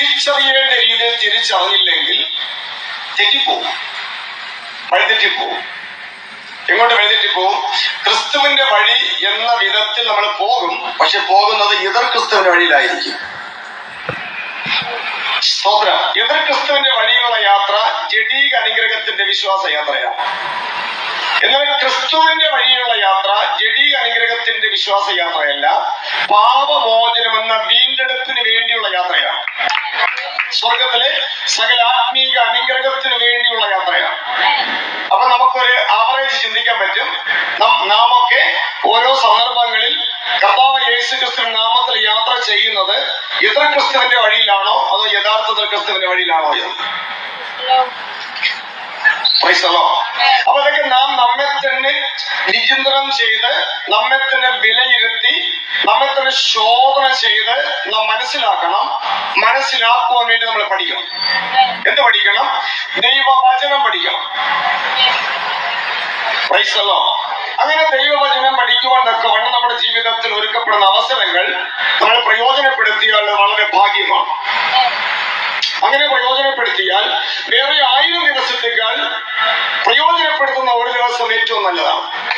തിരിച്ചറിയേണ്ട രീതിയിൽ തിരിച്ചറിഞ്ഞില്ലെങ്കിൽ തെറ്റിപ്പോകും വഴിതെറ്റിപ്പോകും എങ്ങോട്ട് വഴിതെറ്റിപ്പോകും ക്രിസ്തുവിന്റെ വഴി എന്ന വിധത്തിൽ നമ്മൾ പോകും. പക്ഷെ പോകുന്നത് എതിർ ക്രിസ്തുവിന്റെ വഴിയിലായിരിക്കും. സ്തോത്രം. എതിർ ക്രിസ്തുവിന്റെ വഴിയുള്ള യാത്ര ജഡീക അനുഗ്രഹത്തിന്റെ വിശ്വാസ യാത്രയാണ്. എന്നാൽ ക്രിസ്തുവിന്റെ വഴിയുള്ള യാത്ര ജഡീക അനുഗ്രഹത്തിന്റെ വിശ്വാസ യാത്രയല്ല. പാപമോചനം എന്ന വീണ്ടെടുപ്പിന് വേണ്ടിയുള്ള യാത്രയാണ് സ്വർഗത്തിലെ സകല ആത്മീക അനുഗ്രഹത്തിന് വേണ്ടിയുള്ള യാത്രയാണ്. അപ്പൊ നമുക്കൊരു ആവറേജ് ചിന്തിക്കാൻ പറ്റും. നം- ഒക്കെ ഓരോ സന്ദർഭങ്ങളിൽ കർത്താവ് യേശു ക്രിസ്തുവിന്റെ നാമത്തിൽ യാത്ര ചെയ്യുന്നത് എതിർ ക്രിസ്തുവിന്റെ വഴിയിലാണോ അതോ യഥാർത്ഥത്തിൽ ക്രിസ്തുവിന്റെ വഴിയിലാണോ എന്ന്. അപ്പൊ അതൊക്കെ നാം നമ്മെ തന്നെ വിചിന്തനം ചെയ്ത് നമ്മെ തന്നെ വിലയിരുത്തി നമ്മെ തന്നെ ശോധന ചെയ്ത് നാം മനസ്സിലാക്കണം. മനസ്സിലാക്കുവാൻ വേണ്ടി നമ്മൾ പഠിക്കണം. എന്ത് പഠിക്കണം? ദൈവവചനം പഠിക്കണം. Lord. അങ്ങനെ ദൈവവചനം പഠിക്കുവാൻ തക്കവണ്ണം നമ്മുടെ ജീവിതത്തിൽ ഒരുക്കപ്പെടുന്ന അവസരങ്ങൾ നമ്മൾ പ്രയോജനപ്പെടുത്തിയാൽ വളരെ ഭാഗ്യമാണ്. അങ്ങനെ പ്രയോജനപ്പെടുത്തിയാൽ വേറെ ആയിരം ദിവസത്തേക്കാൾ പ്രയോജനപ്പെടുത്തുന്ന ഒരു ദിവസം ഏറ്റവും നല്ലതാണ്.